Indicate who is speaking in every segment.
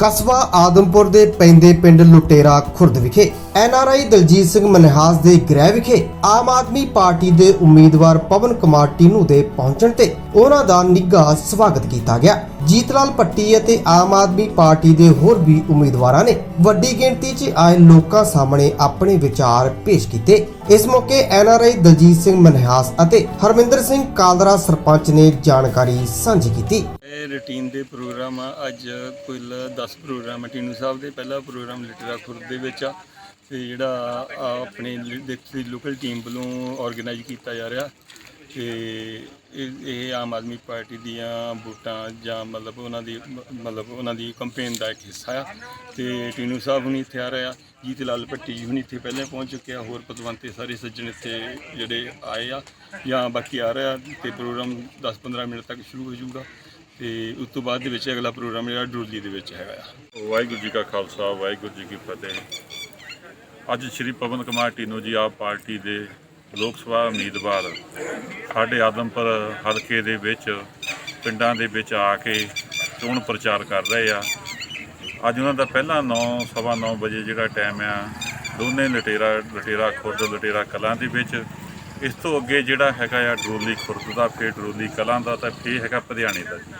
Speaker 1: ਕਸਬਾ ਆਦਮਪੁਰ ਦੇ ਪੈਂਦੇ ਪਿੰਡ ਲੁਟੇਰਾ ਖੁਰਦ ਵਿਖੇ ਐਨਆਰਆਈ ਦਲਜੀਤ ਸਿੰਘ ਮਨਹਾਸ ਦੇ ਗ੍ਰਹਿ ਵਿਖੇ ਆਮ ਆਦਮੀ ਪਾਰਟੀ ਦੇ ਉਮੀਦਵਾਰ ਪਵਨ ਕੁਮਾਰ ਟੀਨੂ ਦੇ ਪਹੁੰਚਣ ਤੇ ਉਹਨਾਂ ਦਾ ਨਿੱਘਾ ਸਵਾਗਤ ਕੀਤਾ ਗਿਆ। ਜੀਤਲਾਲ ਪੱਟੀ ਅਤੇ ਆਮ ਆਦਮੀ ਪਾਰਟੀ ਦੇ ਹੋਰ ਵੀ ਉਮੀਦਵਾਰਾਂ ਨੇ ਵੱਡੀ ਗਿਣਤੀ 'ਚ ਆਏ ਲੋਕਾਂ ਸਾਹਮਣੇ ਆਪਣੇ ਵਿਚਾਰ ਪੇਸ਼ ਕੀਤੇ। ਇਸ ਮੌਕੇ ਐਨਆਰਆਈ ਦਲਜੀਤ ਸਿੰਘ ਮਨਹਾਸ ਅਤੇ ਹਰਮਿੰਦਰ ਸਿੰਘ ਕਾਲਦਰਾ ਸਰਪੰਚ ਨੇ ਜਾਣਕਾਰੀ ਸਾਂਝੀ ਕੀਤੀ।
Speaker 2: ਇਹ ਰੂਟੀਨ ਦੇ ਪ੍ਰੋਗਰਾਮ ਆ। ਅੱਜ ਕੁੱਲ 10 ਪ੍ਰੋਗਰਾਮ ਟੀਨੂ ਸਾਹਿਬ ਦੇ ਪਹਿਲਾ ਪ੍ਰੋਗਰਾਮ ਲਿਟਰਾ ਖੁਰਦ ਦੇ ਵਿੱਚ ਆ। ਤੇ ਜਿਹੜਾ ਆਪਣੇ ਦੇਖੀ ਲੋਕਲ ਟੀਮ ਵੱਲੋਂ ਆਰਗੇਨਾਈਜ਼ ਕੀਤਾ ਜਾ ਰਿਹਾ। ਤੇ ਇਹ ਇਹ ਆਮ ਆਦਮੀ ਪਾਰਟੀ ਦੀਆਂ ਵੋਟਾਂ ਜਾਂ ਮਤਲਬ ਉਹਨਾਂ ਦੀ, ਮਤਲਬ ਉਹਨਾਂ ਦੀ ਕੰਪੇਨ ਦਾ ਇੱਕ ਹਿੱਸਾ ਆ ਤੇ ਟੀਨੂ ਸਾਹਿਬ ਹੁਣੀ ਇੱਥੇ ਆ ਰਹੇ ਆ, ਜੀਤ ਲਾਲ ਭੱਟੀ ਜੀ ਹੁਣੀ ਇੱਥੇ ਪਹਿਲਾਂ ਪਹੁੰਚ ਚੁੱਕੇ ਆ, ਹੋਰ ਪਤਵੰਤੇ ਸਾਰੇ ਸੱਜਣ ਇੱਥੇ ਜਿਹੜੇ ਆਏ ਆ ਜਾਂ ਬਾਕੀ ਆ ਰਹੇ ਆ ਤੇ ਪ੍ਰੋਗਰਾਮ 10-15 ਮਿੰਟ ਤੱਕ ਸ਼ੁਰੂ ਹੋ ਜਾਊਗਾ ਤੇ ਉਸ ਤੋਂ ਬਾਅਦ ਦੇ ਵਿੱਚ ਅਗਲਾ ਪ੍ਰੋਗਰਾਮ ਜਿਹੜਾ ਡਰੋਲੀ ਦੇ ਵਿੱਚ ਹੈਗਾ ਆ।
Speaker 3: ਵਾਹਿਗੁਰੂ ਜੀ ਕਾ ਖਾਲਸਾ, ਵਾਹਿਗੁਰੂ ਜੀ ਕੀ ਫਤਿਹ। ਅੱਜ ਸ਼੍ਰੀ ਪਵਨ ਕੁਮਾਰ ਟੀਨੋ ਜੀ ਆਪ ਪਾਰਟੀ ਦੇ ਲੋਕ ਸਭਾ ਉਮੀਦਵਾਰ ਸਾਡੇ ਆਦਮਪੁਰ ਹਲਕੇ ਦੇ ਵਿੱਚ, ਪਿੰਡਾਂ ਦੇ ਵਿੱਚ ਆ ਕੇ ਚੋਣ ਪ੍ਰਚਾਰ ਕਰ ਰਹੇ ਆ। ਅੱਜ ਉਹਨਾਂ ਦਾ ਪਹਿਲਾ 9 ਸਵਾ 9 ਵਜੇ ਜਿਹੜਾ ਟਾਈਮ ਆ, ਦੋਨੇ ਲਟੇਰਾ ਲਟੇਰਾ ਖੁਰਦ, ਲਟੇਰਾ ਕਲਾਂ ਦੇ ਵਿੱਚ। ਇਸ ਤੋਂ ਅੱਗੇ ਜਿਹੜਾ ਹੈਗਾ ਆ ਡਰੋਲੀ ਖੁਰਦ ਦਾ, ਫੇਰ ਡਰੋਲੀ ਕਲਾਂ ਦਾ, ਤਾਂ ਫੇਰ ਹੈਗਾ ਪਧਿਆਣੇ ਦਾ ਜੀ।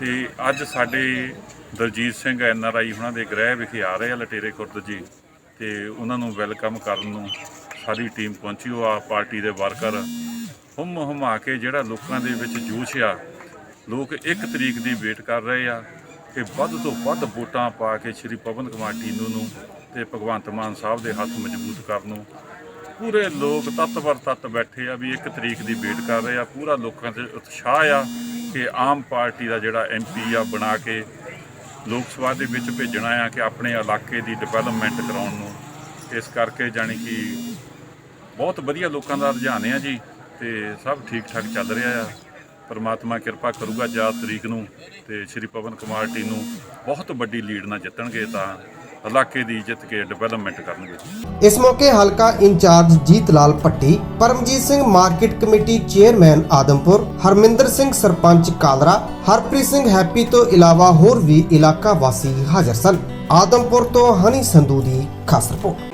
Speaker 3: ਤੇ ਅੱਜ ਸਾਡੇ Daljit Singh N R I ਉਹਨਾਂ ਦੇ ਗ੍ਰਹਿ ਵਿਖੇ ਆ ਰਹੇ ਆ ਲਟੇਰੇ ਖੁਰਦ ਜੀ, ਤੇ ਉਹਨਾਂ ਨੂੰ ਵੈਲਕਮ ਕਰਨ ਨੂੰ ਸਾਰੀ ਟੀਮ ਪਹੁੰਚੀ, ਉਹ ਆ ਪਾਰਟੀ ਦੇ ਵਰਕਰ। ਹੁਮ ਹੁਮਾ ਕੇ ਜਿਹੜਾ ਲੋਕਾਂ ਦੇ ਵਿੱਚ ਜੋਸ਼ ਆ, ਲੋਕ ਇੱਕ ਤਰੀਕ ਦੀ ਵੇਟ ਕਰ ਰਹੇ ਆ ਕਿ ਵੱਧ ਤੋਂ ਵੱਧ ਵੋਟਾਂ ਪਾ ਕੇ ਸ਼੍ਰੀ ਪਵਨ ਕੁਮਾਰ ਟੀਨੂ ਨੂੰ ਤੇ ਭਗਵੰਤ ਮਾਨ ਸਾਹਿਬ ਦੇ ਹੱਥ ਮਜ਼ਬੂਤ ਕਰਨ ਨੂੰ। ਪੂਰੇ ਲੋਕ ਤੱਤ ਵਰ ਤੱਤ ਬੈਠੇ ਆ ਵੀ ਇੱਕ ਤਰੀਕ ਦੀ ਵੇਟ ਕਰ ਰਹੇ ਆ। ਪੂਰਾ ਲੋਕਾਂ 'ਚ ਉਤਸ਼ਾਹ ਆ ਕਿ ਆਮ ਪਾਰਟੀ ਦਾ ਜਿਹੜਾ ਐਮਪੀ ਆ ਬਣਾ ਕੇ ਲੋਕ ਸਭਾ ਦੇ ਵਿੱਚ ਭੇਜਣਾ ਆ ਕਿ ਆਪਣੇ ਇਲਾਕੇ ਦੀ ਡਿਵੈਲਪਮੈਂਟ ਕਰਾਉਣ ਨੂੰ। ਇਸ ਕਰਕੇ ਜਾਣੀ ਕਿ ਬਹੁਤ ਵਧੀਆ ਲੋਕਾਂ ਦਾ ਰੁਝਾਨ ਆ ਜੀ ਤੇ ਸਭ ਠੀਕ ਠਾਕ ਚੱਲ ਰਿਹਾ ਆ। ਪਰਮਾਤਮਾ ਕਿਰਪਾ ਕਰੂਗਾ ਜਾ ਤਰੀਕ ਨੂੰ ਤੇ ਸ਼੍ਰੀ ਪਵਨ ਕੁਮਾਰ ਟੀਨੂ ਬਹੁਤ ਵੱਡੀ ਲੀਡ ਨਾਲ ਜਿੱਤਣਗੇ ਤਾਂ ਇਲਾਕੇ ਦੀ ਜਿੱਤ ਕੇ ਡਿਵੈਲਪਮੈਂਟ ਕਰਨਗੇ।
Speaker 1: ਇਸ ਮੌਕੇ ਹਲਕਾ incharge Jeet Lal Patti Paramjit Singh market committee chairman Adampur, Harminder Singh sarpanch Kalra, Harpreet Singh Happy ਤੋਂ ਇਲਾਵਾ ਹੋਰ ਵੀ ਇਲਾਕਾ ਵਾਸੀ ਹਾਜ਼ਰ ਸਨ। ਆਦਮਪੁਰ ਤੋਂ ਹਨੀ ਸੰਧੂ ਦੀ ਖਾਸ ਰਿਪੋਰਟ।